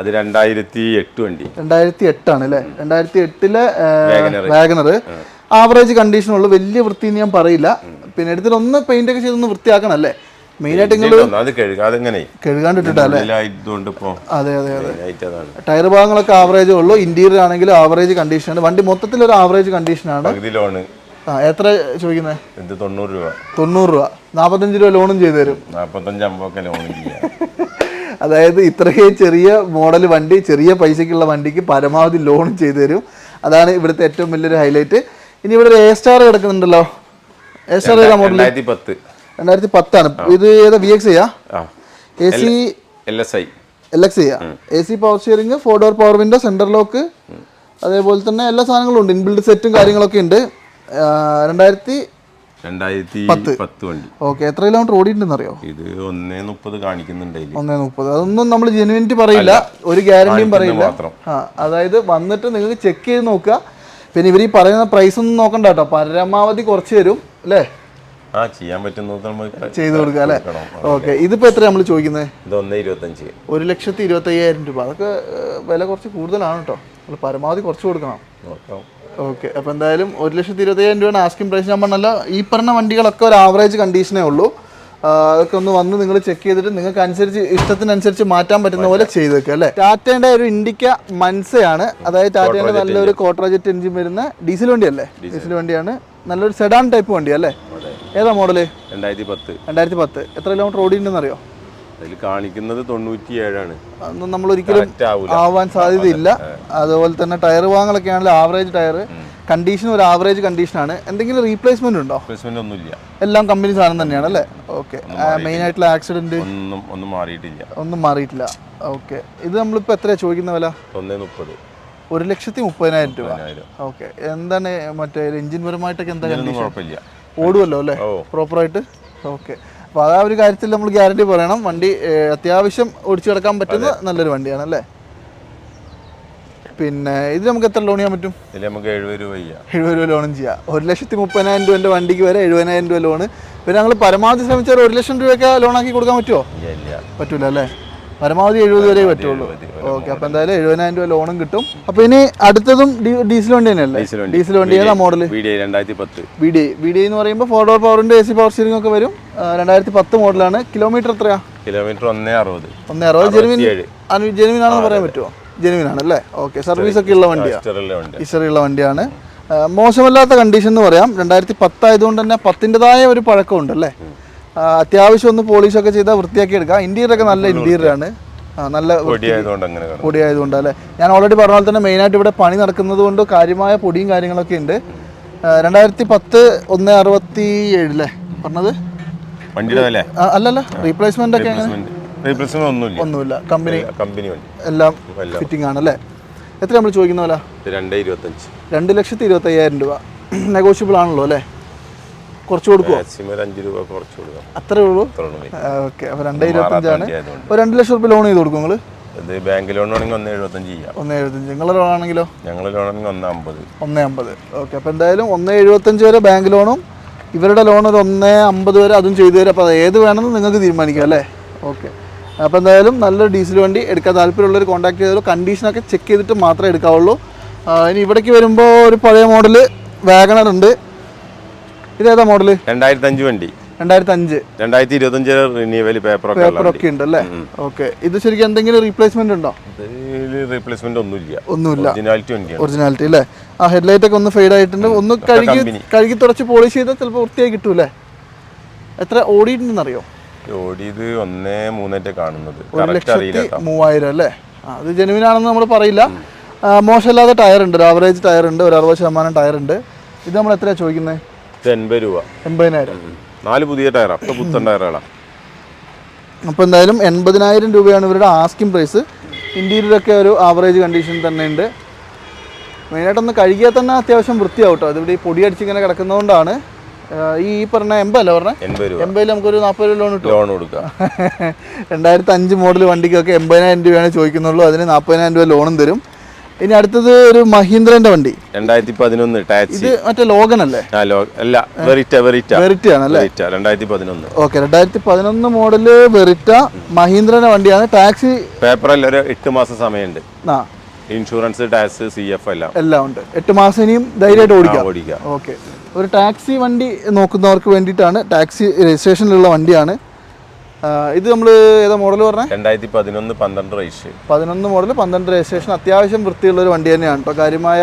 B: അത് രണ്ടായിരത്തി എട്ട് വണ്ടി
A: രണ്ടായിരത്തി എട്ടാണ് അല്ലേ രണ്ടായിരത്തി എട്ടിലെ വാഗണർ ആവറേജ് കണ്ടീഷനുള്ളൂ വലിയ വൃത്തി എന്ന് ഞാൻ പറയില്ല. പിന്നെ എടുത്തിട്ട് ഒന്ന് പെയിന്റ് ഒക്കെ ചെയ്തൊന്ന് വൃത്തിയാക്കണം അല്ലേ? മെയിൻ ആയിട്ട്
B: അത് കഴുകാതെ ഇങ്ങനെ
A: കഴുകാണ്ടിട്ടിട്ടാ അല്ലേ?
B: ഉള്ളിലായതുകൊണ്ട് ഇപ്പോ
A: അതെ അതെ അതെ.
B: മെയിനായിട്ട് അതാണ്
A: ടയർ ഭാഗങ്ങളൊക്കെ ആവറേജ് ഉള്ളൂ. ഇന്റീരിയർ ആണെങ്കിലും ആവറേജ് കണ്ടീഷനാണ് വണ്ടി മൊത്തത്തിൽ ഒരു ആവറേജ് കണ്ടീഷനാണ്
B: ആണ്. ലോണ്
A: ആ എത്ര ചോദിക്കുന്നത്
B: ഇത് തൊണ്ണൂറ് രൂപ.
A: തൊണ്ണൂറ് രൂപ. നാൽപ്പത്തഞ്ച് രൂപ ലോണും ചെയ്തു തരും.
B: അമ്പതൊക്കെ ലോൺ ചെയ്യാം
A: അതായത് ഇത്രയും ചെറിയ മോഡൽ വണ്ടി ചെറിയ പൈസയ്ക്കുള്ള വണ്ടിക്ക് പരമാവധി ലോൺ ചെയ്തു തരും. അതാണ് ഇവിടുത്തെ ഏറ്റവും വലിയൊരു ഹൈലൈറ്റ് ഇനി ഇവിടെ ഒരു എ സ്റ്റാർ കിടക്കുന്നുണ്ടല്ലോ. എ സ്റ്റാർ ഏതാ മോഡൽ
B: രണ്ടായിരത്തി പത്ത്
A: രണ്ടായിരത്തി പത്താണ് ഇത് ഏതാ? വി എക്സ് ചെയ്യാ A C
B: L S I
A: L X ചെയ്യാം A C power steering four door power window centre lock അതേപോലെ തന്നെ എല്ലാ സാധനങ്ങളും ഉണ്ട്. ഇൻബിൽഡ് സെറ്റും കാര്യങ്ങളൊക്കെ ഉണ്ട്. രണ്ടായിരത്തി
B: രണ്ടായിരത്തി പത്ത്. വണ്ടി.
A: ഓക്കെ എത്ര കിലോമീറ്റർ ഓടിയിട്ടുണ്ടെന്ന് അറിയോ
B: ഇത് ഒന്നേ മുപ്പത് കാണിക്കുന്നുണ്ട് ഇതിൽ.
A: ഒന്നേ മുപ്പത്. അതൊന്നും നമ്മൾ ജെനുവിനിറ്റി പറയില്ല. ഒരു ഗ്യാരണ്ടിയും പറയില്ല. അതായത് വന്നിട്ട് നിങ്ങൾക്ക് ചെക്ക് ചെയ്ത് നോക്കുക. പിന്നെ ഇവർ ഈ പറയുന്ന പ്രൈസ് ഒന്നും നോക്കണ്ട കേട്ടോ. പരമാവധി കുറച്ച് തരും അല്ലേ?
B: ആ ചെയ്യാൻ പറ്റുന്നത് നമുക്ക്
A: ചെയ്ത് കൊടുക്കുക അല്ലേ. ഓക്കെ. ഇതിപ്പോ എത്ര നമ്മൾ ചോദിക്കുന്നത്?
B: ഇത് ഒന്നേ ഇരുപത്തഞ്ച്.
A: ഒരു ലക്ഷത്തി ഇരുപത്തി അയ്യായിരം രൂപ. അതൊക്കെ വില കുറച്ച് കൂടുതലാണ് കേട്ടോ. നമ്മൾ പരമാവധി കുറച്ച് കൊടുക്കണം. ഓക്കെ. അപ്പോൾ എന്തായാലും ഒരു ലക്ഷത്തി ഇരുപത്തയ്യായിരം രൂപയാണ് ആസ്കിംഗ് പ്രൈസ് ഞാൻ പറഞ്ഞല്ല ഈ പറഞ്ഞ വണ്ടികളൊക്കെ ഒരു ആവറേജ് കണ്ടീഷനേ ഉള്ളൂ. അതൊക്കെ ഒന്ന് വന്ന് നിങ്ങൾ ചെക്ക് ചെയ്തിട്ട് നിങ്ങൾക്ക് അനുസരിച്ച് ഇഷ്ടത്തിനനുസരിച്ച് മാറ്റാൻ പറ്റുന്ന പോലെ ചെയ്ത് വെക്കുക അല്ലേ? ടാറ്റയുടെ ഒരു ഇൻഡിക്ക മൻസയാണ്. അതായത് ടാറ്റയുടെ നല്ലൊരു കോട്ടറജറ്റ് എഞ്ചിൻ വരുന്ന ഡീസൽ വണ്ടിയല്ലേ? ഡീസൽ. വണ്ടിയാണ്. നല്ലൊരു സെഡാൻ ടൈപ്പ് വണ്ടിയല്ലേ ഏതാ മോഡൽ
B: രണ്ടായിരത്തി പത്ത്.
A: രണ്ടായിരത്തി പത്ത്. എത്ര കിലോമീറ്റർ ഓടിയിട്ടുണ്ടെന്ന് അറിയോ
B: അതിൽ കാണിക്കുന്നത് തൊണ്ണൂറ്റി ഏഴാണ്
A: അതൊന്നും നമ്മൾ ഒരിക്കലും ആവാൻ സാധ്യതയില്ല. അതുപോലെ തന്നെ ടയർ വാങ്ങലൊക്കെ ആണെങ്കിൽ ആവറേജ് ടയർ കണ്ടീഷൻ ഒരു ആവറേജ് കണ്ടീഷനാണ്. എന്തെങ്കിലും റീപ്ലേസ്മെന്റ് ഉണ്ടോ?
B: റീപ്ലേസ്മെന്റ് ഒന്നുമില്ല.
A: എല്ലാം കമ്പനി സാധനം തന്നെയാണ് അല്ലേ? ഓക്കെ മെയിൻ ആയിട്ടുള്ള ആക്സിഡന്റ്
B: ഒന്നും ഒന്നും മാറിയിട്ടില്ല.
A: ഒന്നും മാറിയിട്ടില്ല. ഓക്കെ ഇത് നമ്മളിപ്പോൾ എത്രയാണ് ചോദിക്കുന്ന വില?
B: ഒന്നേ മുപ്പത്.
A: ഒരു ലക്ഷത്തി മുപ്പതിനായിരം രൂപ. ഓക്കെ എന്താണ് മറ്റേ എഞ്ചിൻ പരമായിട്ടൊക്കെ എന്താ കണ്ടീഷൻ ഓടുമല്ലോ അല്ലേ? പ്രോപ്പറായിട്ട് ഓക്കെ അപ്പോൾ ആ ഒരു കാര്യത്തിൽ നമ്മൾ ഗ്യാരണ്ടി പറയണം. വണ്ടി അത്യാവശ്യം ഓടിച്ചു കിടക്കാൻ പറ്റുന്ന നല്ലൊരു വണ്ടിയാണ് അല്ലേ? പിന്നെ ഇത് നമുക്ക് എത്ര ലോൺ ചെയ്യാൻ പറ്റും?
B: ഇതിൽ നമുക്ക് എഴുപത് രൂപ ചെയ്യാം.
A: എഴുപത് രൂപ ലോണും ചെയ്യാം. ഒരു ലക്ഷത്തി മുപ്പതിനായിരം രൂപ വണ്ടിക്ക് വരെ എഴുപതിനായിരം രൂപ ലോണ്. പിന്നെ ഞങ്ങൾ പരമാവധി ശ്രമിച്ചാൽ ഒരു ലക്ഷം രൂപയൊക്കെ ലോണാക്കി കൊടുക്കാൻ പറ്റുമോ പറ്റൂല അല്ലേ? പരമാവധി എഴുപത് വരെ പറ്റുള്ളൂ. ഓക്കെ അപ്പൊ എന്തായാലും എഴുപതിനായിരം രൂപ ലോണും കിട്ടും. അപ്പൊ ഇനി അടുത്തതും ഡീസൽ വണ്ടി തന്നെയല്ലേ?
B: ഡീസൽ വണ്ടി.
A: ഏതാ മോഡൽ
B: വി ഡി രണ്ടായിരത്തി പത്ത്
A: ബി ഡി എന്ന് പറയുമ്പോൾ ഫോർ ഡോർ പവറിന്റെ എ സി പവർ സ്റ്റിയറിംഗ് ഒക്കെ വരും. രണ്ടായിരത്തി പത്ത് മോഡലാണ് കിലോമീറ്റർ എത്രയാ?
B: കിലോമീറ്റർ ഒന്നേ അറുപത്.
A: ഒന്നേ അറുപത്. ജെനുവിൻ ജെനുവിൻ ആണെന്ന് പറയാൻ പറ്റുമോ ജെനുവിൻ അല്ലേ? ഓക്കെ സർവീസ് ഒക്കെ ഉള്ള വണ്ടിയാണ്
B: സ്റ്റെറിലെ
A: ഉള്ള വണ്ടിയാണ്. മോശമല്ലാത്ത കണ്ടീഷൻ എന്ന് പറയാം. രണ്ടായിരത്തി പത്തായതുകൊണ്ട് തന്നെ പത്തിന്റെതായ ഒരു പഴക്കമുണ്ട് അല്ലേ? അത്യാവശ്യം ഒന്ന് പോളിഷ് ഒക്കെ ചെയ്താൽ വൃത്തിയാക്കി എടുക്കാം. ഇന്റീരിയർ ഒക്കെ നല്ല ഇന്റീരിയർ ആണ്. ആ, നല്ല
B: പൊടിയായതുകൊണ്ട്
A: അല്ലേ? ഞാൻ ഓൾറെഡി പറഞ്ഞ പോലെ തന്നെ മെയിനായിട്ട് ഇവിടെ പണി നടക്കുന്നത് കൊണ്ട് കാര്യമായ പൊടിയും കാര്യങ്ങളൊക്കെ ഉണ്ട്. രണ്ടായിരത്തി പത്ത് ഒന്ന് അറുപത്തി ഏഴില്ലേ പറഞ്ഞത്?
B: വണ്ടിയുടെ
A: അല്ലല്ല റീപ്ലേസ്മെന്റ് ഒക്കെ
B: ഒന്നുമില്ല.
A: കമ്പനി
B: കമ്പനി
A: എല്ലാം. ഫിറ്റിംഗ് ആണ് അല്ലേ? എത്ര നമ്മൾ ചോദിക്കുന്ന പോലെ
B: രണ്ട്
A: ലക്ഷത്തി ഇരുപത്തി അയ്യായിരം രൂപ. നെഗോഷ്യബിൾ ആണല്ലോ അല്ലേ? കുറച്ച് കൊടുക്കുക
B: മാക്സിമം ഒരു അഞ്ച് രൂപ കുറച്ച് കൊടുക്കാം.
A: അത്രേ ഉള്ളൂ?
B: അത്ര ഉള്ളൂ വരും.
A: ഓക്കെ. അപ്പോൾ രണ്ട് ഇരുപത്തഞ്ചാണ്
B: വണ്ടി ആയതുകൊണ്ട്
A: ഒരു രണ്ട് ലക്ഷം റുപ്യ ലോൺ ചെയ്ത് കൊടുക്കും നിങ്ങൾ
B: ഇത് ബാങ്ക് ലോൺ ആണെങ്കിൽ ഒന്ന് എഴുപത്തഞ്ച് ചെയ്യാം.
A: ഒന്ന് എഴുപത്തഞ്ച്. നിങ്ങളുടെ ലോൺ ആണെങ്കിലോ?
B: ഞങ്ങൾ ലോൺ ആണെങ്കിൽ ഒന്ന് അമ്പത്.
A: ഒന്ന് അമ്പത്. ഓക്കെ. അപ്പോൾ എന്തായാലും ഒന്ന് എഴുപത്തഞ്ച് വരെ ബാങ്ക് ലോണും ഇവരുടെ ലോൺ ഒരു ഒന്ന് അമ്പത് വരെ അതും ചെയ്തു തരും. അപ്പോൾ അത് ഏത് വേണമെന്ന് നിങ്ങൾക്ക് തീരുമാനിക്കാം അല്ലേ? ഓക്കെ. അപ്പോൾ എന്തായാലും നല്ലൊരു ഡീസൽ വണ്ടി എടുക്കാൻ താല്പര്യമുള്ളവർ കോൺടാക്ട് ചെയ്തോളൂ കണ്ടീഷനൊക്കെ ചെക്ക് ചെയ്തിട്ട് മാത്രമേ എടുക്കാവുള്ളൂ. ഇനി ഇവിടേക്ക് വരുമ്പോൾ ഒരു പഴയ മോഡൽ വാഗണർ ഉണ്ട്. ഇതേതാ മോഡൽ
B: രണ്ടായിരത്തി അഞ്ച് വണ്ടി.
A: രണ്ടായിരത്തി അഞ്ച്
B: രണ്ടായിരത്തി ഇരുപത്തഞ്ച് റിന്യൂവൽ പേപ്പറൊക്കെ ഉള്ള
A: പേപ്പറൊക്കെ ഉണ്ട് അല്ലേ? ഓക്കെ ഇത് ശരിക്കും എന്തെങ്കിലും റീപ്ലേസ്മെന്റ് ഉണ്ടോ?
B: റീപ്ലേസ്മെന്റ് ഒന്നുമില്ല.
A: ഒന്നുമില്ല.
B: ഒറിജിനാലിറ്റി
A: ഒറിജിനാലിറ്റി അല്ലേ? ആ ഹെഡ്ലൈറ്റ് ഒക്കെ ഒന്ന് ഫെയ്ഡ് ആയിട്ടുണ്ട്. ഒന്ന് കഴുകി കഴുകി തുടച്ച് പോളിഷ് ചെയ്താൽ ചിലപ്പോൾ വൃത്തിയായി കിട്ടൂലേ? എത്ര ഓടിയിട്ടുണ്ടെന്നറിയോ?
B: ഓടിയത് ഒന്നേ മൂന്നേറ്റ കാണുന്നത്.
A: ഒരു ലക്ഷത്തി മൂവായിരം അല്ലേ? അത് ജെനുവിൻ ആണെന്ന് നമ്മൾ പറയില്ല. മോശമില്ലാത്ത ടയർ ഉണ്ട്. ഒരു ആവറേജ് ടയർ ഉണ്ട്. ഒരു അറുപത് ശതമാനം ടയർ ഉണ്ട്. ഇത് നമ്മൾ എത്രയാണ് ചോദിക്കുന്നത്
B: ഇത് എൺപത് രൂപ.
A: എൺപതിനായിരം.
B: നാല് പുതിയ ടയറാണ് ഒക്കെ പുത്തൻ ടയറുകളാ.
A: അപ്പോൾ എന്തായാലും എൺപതിനായിരം രൂപയാണ് ഇവരുടെ ആസ്കിംഗ് പ്രൈസ് ഇന്റീരിയറൊക്കെ ഒരു ആവറേജ് കണ്ടീഷൻ തന്നെ ഉണ്ട്. മെയിനായിട്ടൊന്ന് കഴുകിയാൽ തന്നെ അത്യാവശ്യം വൃത്തിയാവും കേട്ടോ അതിവിടെ ഈ പൊടി അടിച്ചിങ്ങനെ കിടക്കുന്നതുകൊണ്ടാണ്. ഈ പറഞ്ഞ എൺപതല്ലേ
B: പറഞ്ഞ?
A: എൺപതിൽ നമുക്കൊരു നാൽപ്പത് രൂപ ലോൺ കിട്ടും
B: ലോൺ കൊടുക്കാം.
A: രണ്ടായിരത്തി അഞ്ച് മോഡൽ വണ്ടിക്കൊക്കെ എൺപതിനായിരം രൂപയാണ് ചോദിക്കുന്നുള്ളൂ. അതിന് നാൽപ്പതിനായിരം രൂപ ലോണും തരും. ഇനി അടുത്തത് ഒരു മഹീന്ദ്രന്റെ വണ്ടി.
B: രണ്ടായിരത്തി പതിനൊന്ന് ടാക്സി.
A: ഇത് മറ്റേ ലോഗൻ അല്ലേ
B: അല്ല വെറിറ്റ വെറിറ്റ.
A: വെറിറ്റ ആണല്ലേ?
B: രണ്ടായിരത്തി പതിനൊന്ന്
A: ഓക്കെ രണ്ടായിരത്തി പതിനൊന്ന് മോഡൽ വെറിറ്റ മഹീന്ദ്രന്റെ വണ്ടിയാണ്. ടാക്സി
B: പേപ്പറിൽ ഒരു എട്ട് മാസം സമയമുണ്ട്. ഇൻഷുറൻസ് ടാക്സ് സി എഫ് എല്ലാം.
A: എല്ലാം ഉണ്ട്. എട്ട് മാസം ഇനിയും ധൈര്യമായിട്ട് ഓടിക്കാം.
B: ഓടിക്കാം.
A: ഓക്കെ. ഒരു ടാക്സി വണ്ടി നോക്കുന്നവർക്ക് വേണ്ടിയിട്ടാണ്. ടാക്സി രജിസ്ട്രേഷനിലുള്ള വണ്ടിയാണ്. ഇത് നമ്മൾ ഏതാ മോഡൽ പറഞ്ഞത്
B: രണ്ടായിരത്തി പതിനൊന്ന് പന്ത്രണ്ട് റേസ്
A: പതിനൊന്ന് മോഡൽ പന്ത്രണ്ട് രജിസ്ട്രേഷൻ അത്യാവശ്യം വൃത്തിയുള്ള ഒരു വണ്ടി തന്നെയാണ്. കേട്ടോ കാര്യമായ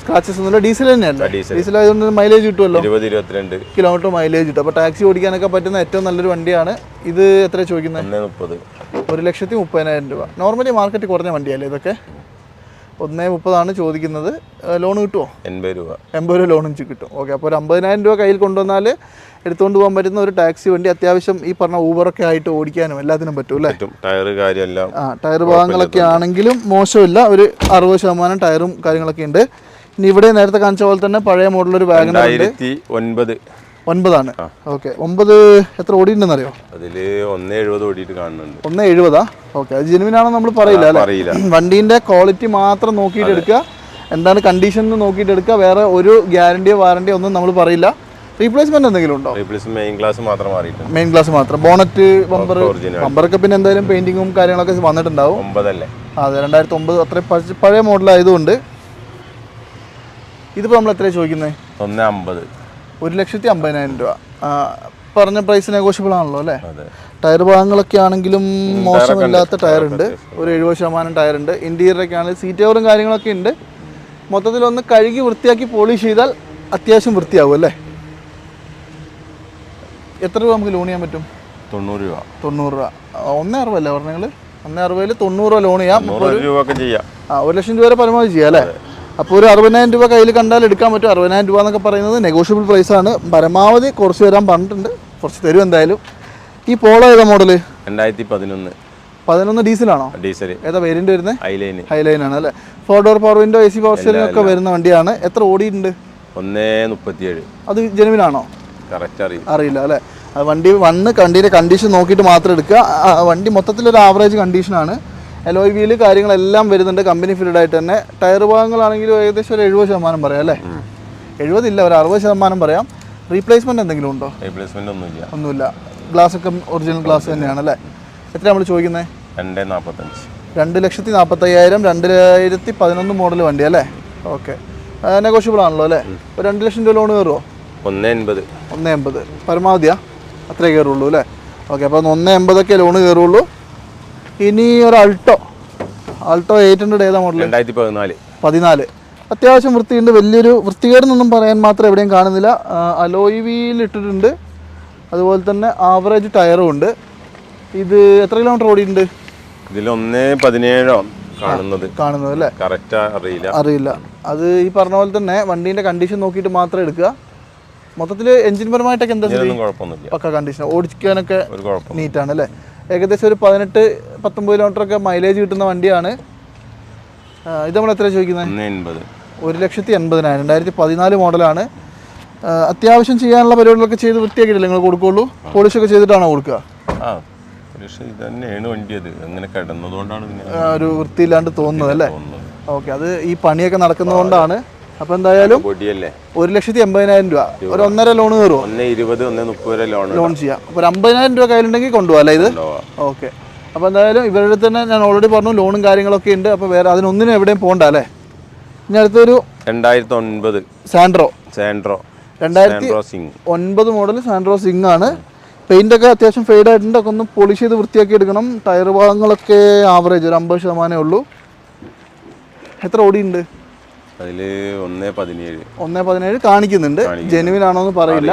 A: സ്ക്രാച്ചസ് ഒന്നുമില്ല ഡീസൽ തന്നെയാണ്.
B: ഡീസൽ.
A: ആയതുകൊണ്ട് മൈലേജ് കിട്ടുമല്ലോ?
B: ഇരുപത് ഇരുപത്തിരണ്ട്.
A: കിലോമീറ്റർ മൈലേജ് കിട്ടും. അപ്പോൾ ടാക്സി ഓടിക്കാനൊക്കെ പറ്റുന്ന ഏറ്റവും നല്ലൊരു വണ്ടിയാണ്. ഇത് എത്ര ചോദിക്കുന്നത് ഒരു ലക്ഷത്തി മുപ്പതിനായിരം രൂപ. നോർമലി മാർക്കറ്റ് കുറഞ്ഞ വണ്ടിയല്ലേ ഇതൊക്കെ? ഒന്നേ മുപ്പതാണ് ചോദിക്കുന്നത്. ലോൺ കിട്ടുമോ
B: എൺപത് രൂപ.
A: എൺപത് രൂപ ലോണും കിട്ടും. ഓക്കെ അപ്പോൾ ഒരു അമ്പതിനായിരം രൂപ കയ്യിൽ കൊണ്ടുവന്നാൽ എടുത്തുകൊണ്ട് പോകാൻ പറ്റുന്ന ഒരു ടാക്സി വണ്ടി അത്യാവശ്യം ഈ പറഞ്ഞ ഊബറൊക്കെ ആയിട്ട് ഓടിക്കാനും എല്ലാത്തിനും പറ്റും അല്ലേ?
B: ടയർ കാര്യമെല്ലാം
A: ആ ടയർ ഭാഗങ്ങളൊക്കെ ആണെങ്കിലും മോശമില്ല. ഒരു അറുപത് ശതമാനം ടയറും കാര്യങ്ങളൊക്കെ ഉണ്ട്. ഇനി ഇവിടെ നേരത്തെ കാണിച്ച പോലെ തന്നെ പഴയ മോഡലൊരു
B: വാഗൺ ഒൻപത്.
A: ഒൻപതാണ്. ഓക്കെ. ഒമ്പത് എത്ര ഓടിയിട്ടുണ്ടെന്ന് അറിയോ
B: അതിൽ ഒന്ന് എഴുപത് ഓടിയിട്ട് കാണുന്നുണ്ട്.
A: ഒന്ന് എഴുപതാ? ഓക്കെ. അത് ജെനുവിനാണോ നമ്മൾ പറയില്ല അല്ലേ? വണ്ടീന്റെ ക്വാളിറ്റി മാത്രം നോക്കിയിട്ട് എടുക്കുക. എന്താണ് കണ്ടീഷൻ നോക്കിയിട്ട് എടുക്കുക. വേറെ ഒരു ഗ്യാരണ്ടിയോ വാറണ്ടിയോ ഒന്നും നമ്മൾ പറയില്ല. റീപ്ലേസ്മെന്റ് എന്തെങ്കിലും ഉണ്ടോ?
B: മെയിൻ ക്ലാസ് മാത്രം മാറിയിട്ടുണ്ട്.
A: മെയിൻ ഗ്ലാസ് മാത്രം. ബോണറ്റ് ബമ്പർ ബമ്പറൊക്കെ പിന്നെ എന്തായാലും പെയിന്റിങ്ങും കാര്യങ്ങളൊക്കെ വന്നിട്ടുണ്ടാവും.
B: ഒമ്പതല്ലേ?
A: അതെ രണ്ടായിരത്തി ഒമ്പത് അത്ര പഴ- പഴയ മോഡൽ ആയതുകൊണ്ട് ഇതിപ്പോൾ നമ്മൾ എത്രയാണ് ചോദിക്കുന്നത്
B: ഒന്ന് അമ്പത്.
A: ഒരു ലക്ഷത്തി അമ്പതിനായിരം രൂപ. പറഞ്ഞ പ്രൈസ് നെഗോഷ്യബിൾ ആണല്ലോ അല്ലേ? ടയർ ഭാഗങ്ങളൊക്കെ ആണെങ്കിലും മോശമില്ലാത്ത ടയർ ഉണ്ട്. ഒരു എഴുപത് ശതമാനം ടയർ ഉണ്ട്. ഇന്റീരിയറൊക്കെ ആണെങ്കിൽ സീറ്റ് കവറും കാര്യങ്ങളൊക്കെ ഉണ്ട്. മൊത്തത്തിൽ ഒന്ന് കഴുകി വൃത്തിയാക്കി പോളിഷ് ചെയ്താൽ അത്യാവശ്യം വൃത്തിയാവും അല്ലേ? എത്ര രൂപ നമുക്ക് ലോൺ ചെയ്യാൻ പറ്റും?
B: തൊണ്ണൂറ് രൂപ.
A: തൊണ്ണൂറ് രൂപ. ഒന്നേ അറുപല്ലേ പറഞ്ഞു ഒന്നേ അറുപതിൽ തൊണ്ണൂറ് രൂപ ലോൺ ചെയ്യാം.
B: തൊണ്ണൂറ് രൂപ ഒക്കെ ചെയ്യാം.
A: ആ ഒരു ലക്ഷം രൂപ വരെ പരമാവധി ചെയ്യാം അല്ലേ? അപ്പോൾ ഒരു അറുപതിനായിരം രൂപ കയ്യിൽ കണ്ടാൽ എടുക്കാൻ പറ്റും. അറുപതിനായിരം രൂപ എന്നൊക്കെ പറയുന്നത് നെഗോഷ്യബിൾ പ്രൈസ് ആണ്. പരമാവധി കുറച്ച് തരാൻ പറഞ്ഞിട്ടുണ്ട്. കുറച്ച് തരും എന്തായാലും. ഈ പോളോ ഏതാ മോഡൽ
B: രണ്ടായിരത്തി പതിനൊന്ന്
A: പതിനൊന്ന് ഡീസലാണോ
B: ഡീസൽ
A: ഏതാ വേരിയന്റ് വരുന്നത്
B: ഹൈലൈൻ
A: ഹൈലൈൻ ആണ് അല്ലേ? Four door power window A C power steering ഒക്കെ വരുന്ന വണ്ടിയാണ്. എത്ര ഓടിയിട്ടുണ്ട്?
B: ഒന്നേ മുപ്പത്തിയേഴ്.
A: അത് ജെനുവിനാണോ
B: കറക്റ്റ് അറിയും
A: അറിയില്ല. അല്ലേ? വണ്ടി വന്ന് വണ്ടിയുടെ കണ്ടീഷൻ നോക്കിയിട്ട് മാത്രം എടുക്കുക. വണ്ടി മൊത്തത്തിലൊരു ആവറേജ് കണ്ടീഷനാണ് എലോയ് വീൽ കാര്യങ്ങളെല്ലാം വരുന്നുണ്ട്. കമ്പനി ഫീൽഡ് ആയിട്ട് തന്നെ. ടയർ ഭാഗങ്ങളാണെങ്കിലും ഏകദേശം ഒരു എഴുപത് ശതമാനം പറയാം അല്ലേ? എഴുപതില്ല ഒരു അറുപത് ശതമാനം പറയാം. റീപ്ലേസ്മെന്റ് എന്തെങ്കിലും ഉണ്ടോ?
B: റീപ്ലേസ്മെന്റ് ഒന്നുമില്ല.
A: ഒന്നുമില്ല. ഗ്ലാസ് ഒക്കെ ഒറിജിനൽ ഗ്ലാസ് തന്നെയാണ് അല്ലേ? എത്ര നമ്മൾ ചോദിക്കുന്നത്
B: രണ്ട് നാൽപ്പത്തഞ്ച്
A: രണ്ട് ലക്ഷത്തി നാൽപ്പത്തയ്യായിരം രണ്ടായിരത്തി പതിനൊന്ന് മോഡൽ വണ്ടി അല്ലേ? ഓക്കെ നെഗോഷ്യബിൾ ആണല്ലോ അല്ലേ? ഒരു രണ്ട് ലക്ഷം രൂപ ലോൺ കയറുമോ
B: ഒന്ന് എൺപത്.
A: ഒന്ന് എൺപത്. പരമാവധിയാ? അത്രേ കയറുള്ളൂ അല്ലേ? ഓക്കെ അപ്പോൾ ഒന്ന് എൺപതൊക്കെ ലോൺ കയറുള്ളൂ ഇനി ഒരു അൾട്ടോ. അൾട്ടോ എയ്റ്റ് ഹൺഡ്രഡ് ഏതാ മോഡൽ
B: രണ്ടായിരത്തി പതിനാല്.
A: പതിനാല് അത്യാവശ്യം വൃത്തിയുണ്ട്. വലിയൊരു വൃത്തികേടെന്നൊന്നും പറയാൻ മാത്രം എവിടെയും കാണുന്നില്ല. അലോയ് വീൽ ഇട്ടിട്ടുണ്ട്. അതുപോലെ തന്നെ ആവറേജ് ടയറും ഉണ്ട്. ഇത് എത്ര കിലോമീറ്റർ ഓടിയിട്ടുണ്ട്?
B: ഇതിൽ ഒന്ന് പതിനേഴോ കാണുന്നത്.
A: കാണുന്നത് അല്ലേ?
B: കറക്റ്റ് അറിയില്ല.
A: അറിയില്ല. അത് ഈ പറഞ്ഞ പോലെ തന്നെ വണ്ടീന്റെ കണ്ടീഷൻ നോക്കിയിട്ട് മാത്രം എടുക്കുക. മൊത്തത്തിൽ എഞ്ചിൻ പരമായിട്ടൊക്കെ എന്താ പക്ക കണ്ടീഷൻ ഓടിക്കാനൊക്കെ നീറ്റാണ് അല്ലേ? ഏകദേശം ഒരു പതിനെട്ട് പത്തൊമ്പത് കിലോമീറ്റർ ഒക്കെ മൈലേജ് കിട്ടുന്ന വണ്ടിയാണ്. ഇത് നമ്മൾ എത്ര ചോദിക്കുന്നത് ഒരു ലക്ഷത്തി എൺപതിനായിരം രണ്ടായിരത്തി പതിനാല് മോഡലാണ്. അത്യാവശ്യം ചെയ്യാനുള്ള പരിപാടികളൊക്കെ ചെയ്ത് വൃത്തിയാക്കിയിട്ടില്ല നിങ്ങൾ കൊടുക്കുള്ളൂ? പോളിഷൊക്കെ ചെയ്തിട്ടാണോ കൊടുക്കുക? ഒരു വൃത്തിയില്ലാണ്ട് തോന്നുന്നത് അല്ലേ? ഓക്കെ അത് ഈ പണിയൊക്കെ നടക്കുന്നതുകൊണ്ടാണ്. അപ്പോൾ എന്തായാലും ഒരു ലക്ഷത്തി എൺപതിനായിരം രൂപ. ഒരു ഒന്നര ലോൺ കയറുമോ
B: ഒന്ന് ഇരുപത് ഒന്ന് മുപ്പത് വരെ ലോൺ
A: ലോൺ ചെയ്യാം. അപ്പൊ ഒരു അമ്പതിനായിരം രൂപ കയ്യിലുണ്ടെങ്കിൽ കൊണ്ടുപോകാം അല്ലേ ഇത്? ഓക്കെ അപ്പൊ എന്തായാലും ഇവരുടെ അടുത്ത് തന്നെ ഞാൻ ഓൾറെഡി പറഞ്ഞു ലോണും കാര്യങ്ങളൊക്കെ ഉണ്ട്. അപ്പൊ വേറെ അതിനൊന്നിനും എവിടെയും പോകണ്ട അല്ലേ? ഇനി അടുത്തൊരു
B: രണ്ടായിരത്തി ഒൻപത്
A: സാൻഡ്രോ
B: സാൻഡ്രോ
A: രണ്ടായിരത്തി ഒൻപത് മോഡൽ സാൻഡ്രോ സിംഗ് ആണ്. പെയിന്റ് ഒക്കെ അത്യാവശ്യം ഫെയ്ഡ് ആയിട്ടുണ്ട്. ഒക്കെ ഒന്ന് പോളിഷ് ചെയ്ത് വൃത്തിയാക്കി എടുക്കണം. ടയർ ഭാഗങ്ങളൊക്കെ ആവറേജ് ഒരു അമ്പത് ശതമാനമേ ഉള്ളൂ. എത്ര ഓടിയുണ്ട്?
B: അതിൽ ഒന്നേ പതിനേഴ്.
A: ഒന്നേ പതിനേഴ് കാണിക്കുന്നുണ്ട്. ജെനുവിൻ ആണോന്ന് പറയില്ല.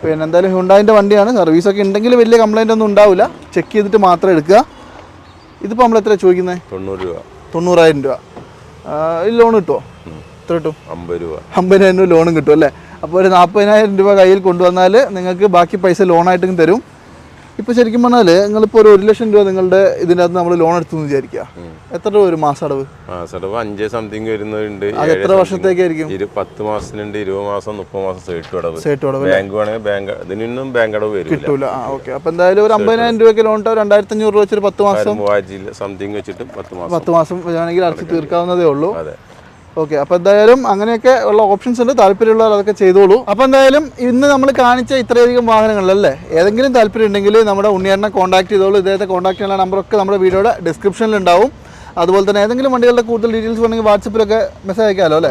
A: പിന്നെ എന്തായാലും ഹുണ്ടായിന്റെ വണ്ടിയാണ്. സർവീസ് ഒക്കെ ഉണ്ടെങ്കിൽ വലിയ കംപ്ലൈന്റ് ഒന്നും ഉണ്ടാവില്ല ചെക്ക് ചെയ്തിട്ട് മാത്രം എടുക്കുക. ഇതിപ്പോൾ നമ്മൾ എത്ര ചോദിക്കുന്നത്
B: തൊണ്ണൂറ് രൂപ.
A: തൊണ്ണൂറായിരം രൂപ. ഈ ലോൺ കിട്ടുമോ എത്ര കിട്ടും?
B: അമ്പത് രൂപ.
A: അമ്പതിനായിരം രൂപ ലോണും കിട്ടും അല്ലേ? അപ്പോൾ ഒരു നാൽപ്പതിനായിരം രൂപ കയ്യിൽ കൊണ്ടുവന്നാൽ നിങ്ങൾക്ക് ബാക്കി പൈസ ലോണായിട്ടും തരും. ഇപ്പോൾ ശരിക്കും പറഞ്ഞാൽ നിങ്ങളിപ്പോൾ ഒരു ഒരു ലക്ഷം രൂപ നിങ്ങളുടെ ഇതിനകത്ത് നമ്മൾ ലോൺ എടുത്തു വിചാരിക്കുക എത്ര രൂപ ഒരു മാസം അടവ്?
B: മാസടവ് അഞ്ച് സംതിങ് വരുന്നവരുണ്ട്.
A: അത് എത്ര വർഷത്തേക്കായിരിക്കും?
B: ഇരു പത്ത് മാസത്തിനുണ്ട് ഇരുപത് മാസം മുപ്പത് മാസം സേട്ട് അടവ്.
A: സേട്ട് അടവ്
B: ബാങ്ക് വേണമെങ്കിൽ ബാങ്ക് ഇതിനൊന്നും ബാങ്ക് അടവ് വരും
A: കിട്ടൂല. ആ ഓക്കെ അപ്പോൾ എന്തായാലും ഒരു അമ്പതിനായിരം രൂപയ്ക്ക് ലോൺ ഉണ്ടാവും രണ്ടായിരത്തി അഞ്ഞൂറ് രൂപ വെച്ചൊരു പത്ത് മാസം.
B: മൂവായിരത്തി സംതിങ് വെച്ചിട്ട് പത്ത് മാസം
A: പത്ത് മാസം. വേണമെങ്കിൽ അടച്ച് തീർക്കാവുന്നതേ ഉള്ളൂ.
B: അതെ.
A: ഓക്കെ അപ്പോൾ എന്തായാലും അങ്ങനെയൊക്കെ ഉള്ള ഓപ്ഷൻസ് ഉണ്ട്. താല്പര്യമുള്ളവർ അതൊക്കെ ചെയ്തോളൂ. അപ്പോൾ എന്തായാലും ഇന്ന് നമ്മൾ കാണിച്ച ഇത്രയധികം വാഹനങ്ങളല്ലേ? ഏതെങ്കിലും താല്പര്യം ഉണ്ടെങ്കിൽ നമ്മുടെ ഉണ്ണിയേറിനെ കോൺടാക്ട് ചെയ്തോളൂ. ഇദ്ദേഹത്തെ കോൺടാക്ട് ചെയ്യാനുള്ള നമ്പറൊക്കെ നമ്മുടെ വീഡിയോയുടെ ഡിസ്ക്രിപ്ഷനിൽ ഉണ്ടാവും. അതുപോലെ തന്നെ ഏതെങ്കിലും വണ്ടികളുടെ കൂടുതൽ ഡീറ്റെയിൽസ് വേണമെങ്കിൽ വാട്സപ്പിലൊക്കെ മെസ്സേജ് അയക്കാമല്ലോ അല്ലേ?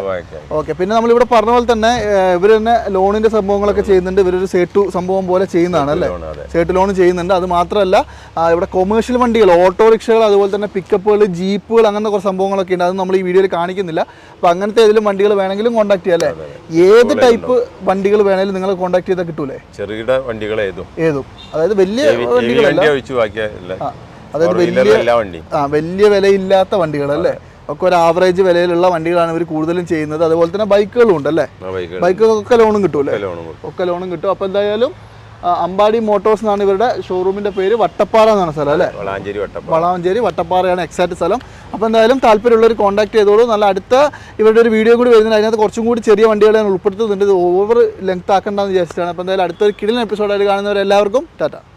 A: ഓക്കെ പിന്നെ നമ്മളിവിടെ പറഞ്ഞ പോലെ തന്നെ ഇവർ തന്നെ ലോണിന്റെ സംഭവങ്ങളൊക്കെ ചെയ്യുന്നുണ്ട്. ഇവരൊരു സേട്ടു സംഭവം പോലെ ചെയ്യുന്നതാണ് അല്ലേ? സേട്ടു ലോൺ ചെയ്യുന്നുണ്ട്. അത് മാത്രമല്ല ഇവിടെ കൊമേഴ്ഷ്യൽ വണ്ടികൾ ഓട്ടോറിക്ഷകൾ അതുപോലെ തന്നെ പിക്കപ്പുകൾ ജീപ്പുകൾ അങ്ങനത്തെ കുറച്ച് സംഭവങ്ങളൊക്കെ ഉണ്ട്. അത് നമ്മൾ ഈ വീഡിയോയിൽ കാണിക്കുന്നില്ല. അപ്പോൾ അങ്ങനത്തെ ഏതെങ്കിലും വണ്ടികൾ വേണമെങ്കിലും കോൺടാക്ട് ചെയ്യാം അല്ലേ? ഏത് ടൈപ്പ് വണ്ടികൾ വേണമെങ്കിലും നിങ്ങൾ കോൺടാക്ട് ചെയ്താൽ കിട്ടൂലേ?
B: ചെറുകിട വണ്ടികൾ ഏതും.
A: ഏതും. അതായത് വലിയ വണ്ടികളല്ല. അതായത് വലിയ ആ വലിയ വിലയില്ലാത്ത വണ്ടികൾ അല്ലേ ഒക്കെ ഒരു ആവറേജ് വിലയിലുള്ള വണ്ടികളാണ് ഇവർ കൂടുതലും ചെയ്യുന്നത്. അതുപോലെ തന്നെ ബൈക്കുകളും ഉണ്ട് അല്ലേ
B: ബൈക്കുകൾ
A: ഒക്കെ ലോണും
B: കിട്ടുമല്ലേ
A: ഒക്കെ ലോണും കിട്ടും. അപ്പോൾ എന്തായാലും അമ്പാടി മോട്ടോഴ്സ് എന്നാണ് ഇവരുടെ ഷോറൂമിന്റെ പേര്. വട്ടപ്പാറ എന്നാണ് സ്ഥലം അല്ലേ?
B: വളാഞ്ചേരി വട്ടപ്പ
A: വളാഞ്ചേരി വട്ടപ്പാറയാണ് എക്സാക്ട് സ്ഥലം. അപ്പോൾ എന്തായാലും താല്പര്യമുള്ളവർ കോൺടാക്ട് ചെയ്തോളൂ. നല്ല അടുത്ത ഇവരുടെ ഒരു വീഡിയോ കൂടി വരുന്നുണ്ട്. അതിനകത്ത് കുറച്ചും കൂടി ചെറിയ വണ്ടികൾ ഞാൻ ഉൾപ്പെടുത്തുന്നുണ്ട്. ഇത് ഓവർ ലെങ്ത് ആക്കണ്ടെന്ന് വിചാരിച്ചിട്ടാണ്. അപ്പോൾ എന്തായാലും അടുത്തൊരു കിടിലൻ എപ്പിസോഡായിട്ട് കാണുന്നവരെല്ലാവർക്കും ടാറ്റ.